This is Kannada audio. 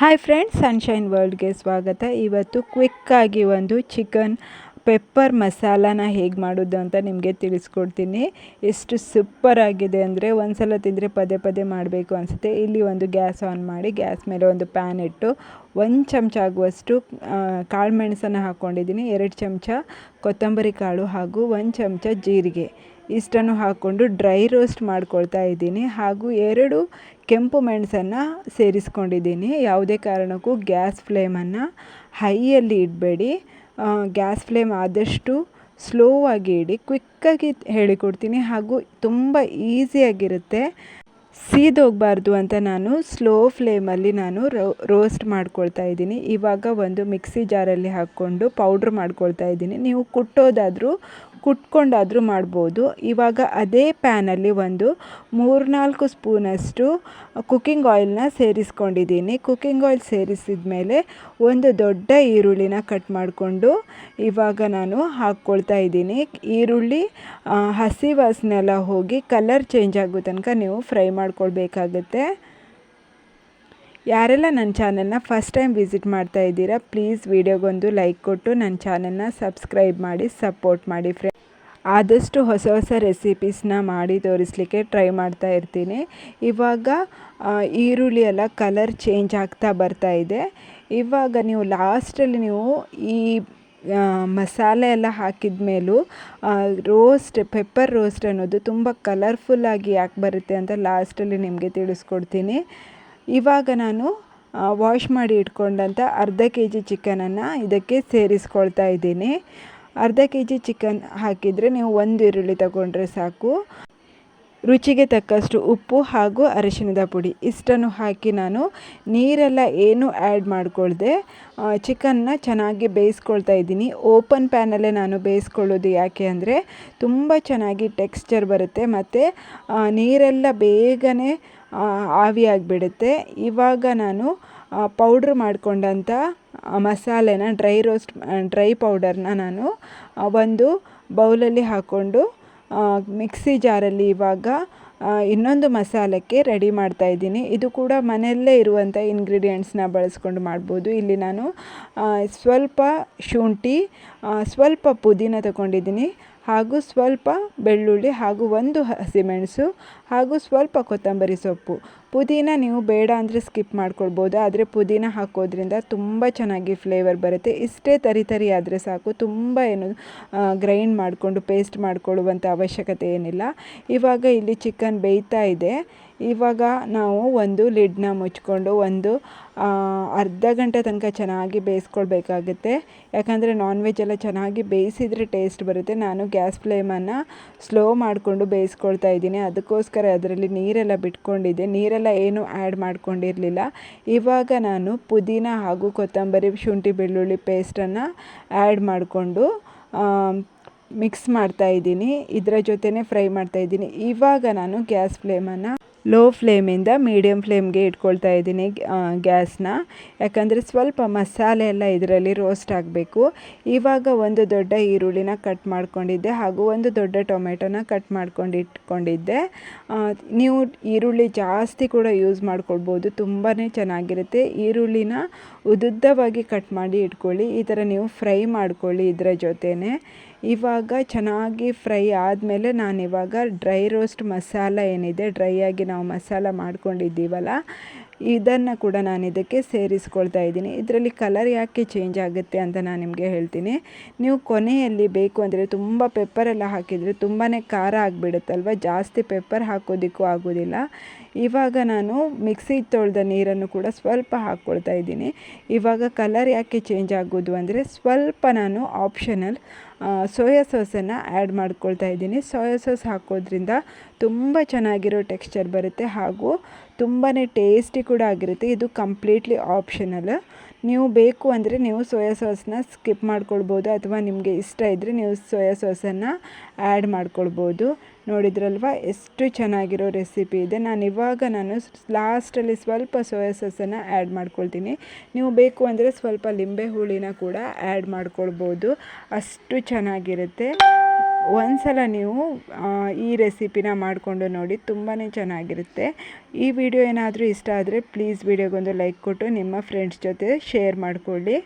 ಹಾಯ್ ಫ್ರೆಂಡ್ಸ್ ಸನ್ಶೈನ್ ವರ್ಲ್ಡ್ಗೆ ಸ್ವಾಗತ. ಇವತ್ತು ಕ್ವಿಕ್ಕಾಗಿ ಒಂದು ಚಿಕನ್ ಪೆಪ್ಪರ್ ಮಸಾಲಾನ ಹೇಗೆ ಮಾಡೋದು ಅಂತ ನಿಮಗೆ ತಿಳಿಸ್ಕೊಡ್ತೀನಿ. ಎಷ್ಟು ಸೂಪರ್ ಆಗಿದೆ ಅಂದರೆ ಒಂದು ಸಲ ತಿಂದರೆ ಪದೇ ಪದೇ ಮಾಡಬೇಕು ಅನಿಸುತ್ತೆ. ಇಲ್ಲಿ ಒಂದು ಗ್ಯಾಸ್ ಆನ್ ಮಾಡಿ, ಗ್ಯಾಸ್ ಮೇಲೆ ಒಂದು ಪ್ಯಾನ್ ಇಟ್ಟು ಒಂದು ಚಮಚ ಆಗುವಷ್ಟು ಕಾಳು ಮೆಣಸನ್ನು ಹಾಕ್ಕೊಂಡಿದ್ದೀನಿ ಎರಡು ಚಮಚ ಕೊತ್ತಂಬರಿ ಕಾಳು ಹಾಗೂ ಒಂದು ಚಮಚ ಜೀರಿಗೆ. ಇಷ್ಟನ್ನು ಹಾಕ್ಕೊಂಡು ಡ್ರೈ ರೋಸ್ಟ್ ಮಾಡ್ಕೊಳ್ತಾ ಇದ್ದೀನಿ. ಹಾಗೂ ಎರಡು ಕೆಂಪು ಮೆಣಸನ್ನು ಸೇರಿಸ್ಕೊಂಡಿದ್ದೀನಿ. ಯಾವುದೇ ಕಾರಣಕ್ಕೂ ಗ್ಯಾಸ್ ಫ್ಲೇಮನ್ನು ಹೈಯಲ್ಲಿ ಇಡಬೇಡಿ. ಗ್ಯಾಸ್ ಫ್ಲೇಮ್ ಆದಷ್ಟು ಸ್ಲೋ ಆಗಿ ಇಡಿ. ಕ್ವಿಕ್ಕಾಗಿ ಹೇಳಿಕೊಡ್ತೀನಿ. ಹಾಗೂ ತುಂಬ ಈಸಿಯಾಗಿರುತ್ತೆ. ಸೀದೋಗಬಾರ್ದು ಅಂತ ನಾನು ಸ್ಲೋ ಫ್ಲೇಮಲ್ಲಿ ನಾನು ರೋ, ರೋಸ್ಟ್ ಮಾಡ್ಕೊಳ್ತಾ ಇದ್ದೀನಿ. ಇವಾಗ ಒಂದು ಮಿಕ್ಸಿ ಜಾರಲ್ಲಿ ಹಾಕ್ಕೊಂಡು ಪೌಡ್ರ್ ಮಾಡ್ಕೊಳ್ತಾ ಇದ್ದೀನಿ. ನೀವು ಕುಟ್ಟೋದಾದರೂ, ಕುಟ್ಕೊಂಡಾದರೂ ಮಾಡ್ಬೋದು. ಇವಾಗ ಅದೇ ಪ್ಯಾನಲ್ಲಿ ಒಂದು ಮೂರ್ನಾಲ್ಕು ಸ್ಪೂನಷ್ಟು ಕುಕ್ಕಿಂಗ್ ಆಯಿಲ್ನ ಸೇರಿಸ್ಕೊಂಡಿದ್ದೀನಿ. ಕುಕ್ಕಿಂಗ್ ಆಯಿಲ್ ಸೇರಿಸಿದ ಮೇಲೆ ಒಂದು ದೊಡ್ಡ ಈರುಳ್ಳಿನ ಕಟ್ ಮಾಡಿಕೊಂಡು ಇವಾಗ ನಾನು ಹಾಕ್ಕೊಳ್ತಾ ಇದ್ದೀನಿ. ಈರುಳ್ಳಿ ಹಸಿ ವಾಸನೆ ಎಲ್ಲ ಹೋಗಿ ಕಲರ್ ಚೇಂಜ್ ಆಗೋ ತನಕ ನೀವು ಫ್ರೈ ಮಾಡ್ಕೊಳ್ಬೇಕಾಗತ್ತೆ. ಯಾರೆಲ್ಲ ನನ್ನ ಚಾನಲ್ನ ಫಸ್ಟ್ ಟೈಮ್ ವಿಸಿಟ್ ಮಾಡ್ತಾ ಇದ್ದೀರಾ, ಪ್ಲೀಸ್ ವಿಡಿಯೋಗೊಂದು ಲೈಕ್ ಕೊಟ್ಟು ನನ್ನ ಚಾನಲ್ನ ಸಬ್ಸ್ಕ್ರೈಬ್ ಮಾಡಿ, ಸಪೋರ್ಟ್ ಮಾಡಿ ಫ್ರೆಂಡ್. ಆದಷ್ಟು ಹೊಸ ಹೊಸ ರೆಸಿಪೀಸ್ನ ಮಾಡಿ ತೋರಿಸಲಿಕ್ಕೆ ಟ್ರೈ ಮಾಡ್ತಾ ಇರ್ತೀನಿ. ಇವಾಗ ಈರುಳ್ಳಿ ಎಲ್ಲ ಕಲರ್ ಚೇಂಜ್ ಆಗ್ತಾ ಬರ್ತಾ ಇದೆ. ಇವಾಗ ನೀವು ಲಾಸ್ಟಲ್ಲಿ ನೀವು ಈ ಮಸಾಲೆ ಎಲ್ಲ ಹಾಕಿದ ಮೇಲೂ ರೋಸ್ಟ್ ಪೆಪ್ಪರ್ ರೋಸ್ಟ್ ಅನ್ನೋದು ತುಂಬ ಕಲರ್ಫುಲ್ಲಾಗಿ ಯಾಕೆ ಬರುತ್ತೆ ಅಂತ ಲಾಸ್ಟಲ್ಲಿ ನಿಮಗೆ ತಿಳಿಸ್ಕೊಡ್ತೀನಿ. ಇವಾಗ ನಾನು ವಾಶ್ ಮಾಡಿ ಇಟ್ಕೊಂಡಂಥ ಅರ್ಧ ಕೆ ಜಿ ಚಿಕನನ್ನು ಇದಕ್ಕೆ ಸೇರಿಸ್ಕೊಳ್ತಾ ಇದ್ದೀನಿ. ಅರ್ಧ ಕೆ ಜಿ ಚಿಕನ್ ಹಾಕಿದರೆ ನೀವು ಒಂದು ಈರುಳ್ಳಿ ತಗೊಂಡ್ರೆ ಸಾಕು. ರುಚಿಗೆ ತಕ್ಕಷ್ಟು ಉಪ್ಪು ಹಾಗೂ ಅರಿಶಿಣದ ಪುಡಿ. ಇಷ್ಟನ್ನು ಹಾಕಿ ನಾನು ನೀರೆಲ್ಲ ಏನು ಆ್ಯಡ್ ಮಾಡಿಕೊಳ್ದೆ. ಚಿಕನ್ನ ಚೆನ್ನಾಗಿ ಬೇಯಿಸ್ಕೊಳ್ತಾ ಇದ್ದೀನಿ. ಓಪನ್ ಪ್ಯಾನಲ್ಲೇ ನಾನು ಬೇಯಿಸ್ಕೊಳ್ಳೋದು ಯಾಕೆ ಅಂದರೆ ತುಂಬ ಚೆನ್ನಾಗಿ ಟೆಕ್ಸ್ಚರ್ ಬರುತ್ತೆ ಮತ್ತು ನೀರೆಲ್ಲ ಬೇಗನೆ ಆವಿಯಾಗಿಬಿಡುತ್ತೆ ಇವಾಗ ನಾನು ಪೌಡ್ರ್ ಮಾಡಿಕೊಂಡಂಥ ಮಸಾಲೆನ, ಡ್ರೈ ರೋಸ್ಟ್, ಡ್ರೈ ಪೌಡರ್ನ ನಾನು ಒಂದು ಬೌಲಲ್ಲಿ ಹಾಕ್ಕೊಂಡು ಮಿಕ್ಸಿ ಜಾರಲ್ಲಿ ಇವಾಗ ಇನ್ನೊಂದು ಮಸಾಲಕ್ಕೆ ರೆಡಿ ಮಾಡ್ತಾ ಇದ್ದೀನಿ. ಇದು ಕೂಡ ಮನೆಯಲ್ಲೇ ಇರುವಂಥ ಇಂಗ್ರೀಡಿಯೆಂಟ್ಸ್ನ ಬಳಸ್ಕೊಂಡು ಮಾಡ್ಬೋದು. ಇಲ್ಲಿ ನಾನು ಸ್ವಲ್ಪ ಶುಂಠಿ ಸ್ವಲ್ಪ ಪುದೀನ ತಗೊಂಡಿದ್ದೀನಿ. ಹಾಗೂ ಸ್ವಲ್ಪ ಬೆಳ್ಳುಳ್ಳಿ ಹಾಗೂ ಒಂದು ಹಸಿಮೆಣಸು ಹಾಗೂ ಸ್ವಲ್ಪ ಕೊತ್ತಂಬರಿ ಸೊಪ್ಪು. ಪುದೀನ ನೀವು ಬೇಡ ಅಂದರೆ ಸ್ಕಿಪ್ ಮಾಡ್ಕೊಳ್ಬೋದು, ಆದರೆ ಪುದೀನ ಹಾಕೋದ್ರಿಂದ ತುಂಬ ಚೆನ್ನಾಗಿ ಫ್ಲೇವರ್ ಬರುತ್ತೆ. ಇಷ್ಟೇ ತರಿ ತರಿ ಆದರೆ ಸಾಕು, ತುಂಬ ಏನು ಗ್ರೈಂಡ್ ಮಾಡಿಕೊಂಡು ಪೇಸ್ಟ್ ಮಾಡಿಕೊಳ್ಳುವಂಥ ಅವಶ್ಯಕತೆ ಏನಿಲ್ಲ. ಇವಾಗ ಇಲ್ಲಿ ಚಿಕನ್ ಬೇಯ್ತಾ ಇದೆ. ಇವಾಗ ನಾವು ಒಂದು ಲಿಡ್ನ ಮುಚ್ಕೊಂಡು ಒಂದು ಅರ್ಧ ಗಂಟೆ ತನಕ ಚೆನ್ನಾಗಿ ಬೇಯಿಸ್ಕೊಳ್ಬೇಕಾಗುತ್ತೆ. ಯಾಕಂದರೆ ನಾನ್ ವೆಜ್ ಎಲ್ಲ ಚೆನ್ನಾಗಿ ಬೇಯಿಸಿದರೆ ಟೇಸ್ಟ್ ಬರುತ್ತೆ. ನಾನು ಗ್ಯಾಸ್ ಫ್ಲೇಮನ್ನು ಸ್ಲೋ ಮಾಡಿಕೊಂಡು ಬೇಯಿಸ್ಕೊಳ್ತಾ ಇದ್ದೀನಿ. ಅದಕ್ಕೋಸ್ಕರ ಅದರಲ್ಲಿ ನೀರೆಲ್ಲ ಬಿಟ್ಕೊಂಡಿದ್ದೆ. ನೀರೆಲ್ಲ ಏನು ಆ್ಯಡ್ ಮಾಡ್ಕೊಂಡಿರಲಿಲ್ಲ. ಇವಾಗ ನಾನು ಪುದೀನ ಹಾಗೂ ಕೊತ್ತಂಬರಿ ಶುಂಠಿ ಬೆಳ್ಳುಳ್ಳಿ ಪೇಸ್ಟನ್ನು ಆ್ಯಡ್ ಮಾಡಿಕೊಂಡು ಮಿಕ್ಸ್ ಮಾಡ್ತಾ ಇದ್ದೀನಿ. ಇದರ ಜೊತೆನೇ ಫ್ರೈ ಮಾಡ್ತಾ ಇದ್ದೀನಿ. ಇವಾಗ ನಾನು ಗ್ಯಾಸ್ ಫ್ಲೇಮನ್ನು ಲೋ ಫ್ಲೇಮಿಂದ ಮೀಡಿಯಮ್ ಫ್ಲೇಮ್ಗೆ ಇಟ್ಕೊಳ್ತಾ ಇದ್ದೀನಿ ಗ್ಯಾಸ್ನ ಯಾಕಂದರೆ ಸ್ವಲ್ಪ ಮಸಾಲೆ ಎಲ್ಲ ಇದರಲ್ಲಿ ರೋಸ್ಟ್ ಆಗಬೇಕು. ಇವಾಗ ಒಂದು ದೊಡ್ಡ ಈರುಳ್ಳಿನ ಕಟ್ ಮಾಡ್ಕೊಂಡಿದ್ದೆ ಹಾಗೂ ಒಂದು ದೊಡ್ಡ ಟೊಮೆಟೊನ ಕಟ್ ಮಾಡ್ಕೊಂಡು ಇಟ್ಕೊಂಡಿದ್ದೆ. ನೀವು ಈರುಳ್ಳಿ ಜಾಸ್ತಿ ಕೂಡ ಯೂಸ್ ಮಾಡ್ಕೊಳ್ಬೋದು ತುಂಬಾ ಚೆನ್ನಾಗಿರುತ್ತೆ. ಈರುಳ್ಳಿನ ಉದುದ್ದವಾಗಿ ಕಟ್ ಮಾಡಿ ಇಟ್ಕೊಳ್ಳಿ, ಈ ಥರ ನೀವು ಫ್ರೈ ಮಾಡ್ಕೊಳ್ಳಿ ಇದರ ಜೊತೆನೇ. ಇವಾಗ ಚೆನ್ನಾಗಿ ಫ್ರೈ ಆದಮೇಲೆ ನಾನಿವಾಗ ಡ್ರೈ ರೋಸ್ಟ್ ಮಸಾಲ ಏನಿದೆ ಡ್ರೈ ಆಗಿ ನಾವು ಮಸಾಲ ಮಾಡ್ಕೊಂಡಿದ್ದೀವಲ್ಲ, ಇದನ್ನು ಕೂಡ ನಾನು ಇದಕ್ಕೆ ಸೇರಿಸ್ಕೊಳ್ತಾ ಇದ್ದೀನಿ. ಇದರಲ್ಲಿ ಕಲರ್ ಯಾಕೆ ಚೇಂಜ್ ಆಗುತ್ತೆ ಅಂತ ನಾನು ನಿಮಗೆ ಹೇಳ್ತೀನಿ. ನೀವು ಕೊನೆಯಲ್ಲಿ ಬೇಕು ಅಂದರೆ ತುಂಬ ಪೆಪ್ಪರೆಲ್ಲ ಹಾಕಿದರೆ ತುಂಬಾ ಖಾರ ಆಗಿಬಿಡುತ್ತಲ್ವ? ಜಾಸ್ತಿ ಪೆಪ್ಪರ್ ಹಾಕೋದಕ್ಕೂ ಆಗೋದಿಲ್ಲ. ಇವಾಗ ನಾನು ಮಿಕ್ಸಿ ತೊಳೆದ ನೀರನ್ನು ಕೂಡ ಸ್ವಲ್ಪ ಹಾಕ್ಕೊಳ್ತಾ ಇದ್ದೀನಿ. ಇವಾಗ ಕಲರ್ ಯಾಕೆ ಚೇಂಜ್ ಆಗೋದು ಅಂದರೆ ಸ್ವಲ್ಪ ನಾನು ಆಪ್ಷನಲ್ ಸೋಯಾ ಸಾಸನ್ನು ಆ್ಯಡ್ ಮಾಡ್ಕೊಳ್ತಾ ಇದ್ದೀನಿ. ಸೋಯಾ ಸಾಸ್ ಹಾಕೋದ್ರಿಂದ ತುಂಬ ಚೆನ್ನಾಗಿರೋ ಟೆಕ್ಸ್ಚರ್ ಬರುತ್ತೆ ಹಾಗೂ ತುಂಬಾ ಟೇಸ್ಟಿ ಕೂಡ ಆಗಿರುತ್ತೆ. ಇದು ಕಂಪ್ಲೀಟ್ಲಿ ಆಪ್ಷನಲ್. ನೀವು ಬೇಕು ಅಂದರೆ ನೀವು ಸೋಯಾ ಸಾಸನ್ನ ಸ್ಕಿಪ್ ಮಾಡ್ಕೊಳ್ಬೋದು ಅಥವಾ ನಿಮಗೆ ಇಷ್ಟ ಇದ್ದರೆ ನೀವು ಸೋಯಾ ಸಾಸನ್ನು ಆ್ಯಡ್ ಮಾಡ್ಕೊಳ್ಬೋದು. ನೋಡಿದ್ರಲ್ವ? ಎಷ್ಟು ಚೆನ್ನಾಗಿರೋ ರೆಸಿಪಿ ಇದೆ. ನಾನು ಇವಾಗ ನಾನು ಲಾಸ್ಟಲ್ಲಿ ಸ್ವಲ್ಪ ಸೋಯಾ ಸಾಸನ್ನು ಆ್ಯಡ್ ಮಾಡ್ಕೊಳ್ತೀನಿ. ನೀವು ಬೇಕು ಅಂದರೆ ಸ್ವಲ್ಪ ಲಿಂಬೆ ಹುಳಿನ ಕೂಡ ಆ್ಯಡ್ ಮಾಡ್ಕೊಳ್ಬೋದು. ಅಷ್ಟು ಚೆನ್ನಾಗಿರುತ್ತೆ. ಒಂದ್ಸಲ ನೀವು ಈ ರೆಸಿಪಿನ ಮಾಡಿಕೊಂಡು ನೋಡಿ ತುಂಬಾ ಚೆನ್ನಾಗಿರುತ್ತೆ. ಈ ವಿಡಿಯೋ ಏನಾದರೂ ಇಷ್ಟ ಆದರೆ, ಪ್ಲೀಸ್ ವಿಡಿಯೋಗೊಂದು ಲೈಕ್ ಕೊಟ್ಟು ನಿಮ್ಮ ಫ್ರೆಂಡ್ಸ್ ಜೊತೆ ಶೇರ್ ಮಾಡಿಕೊಳ್ಳಿ.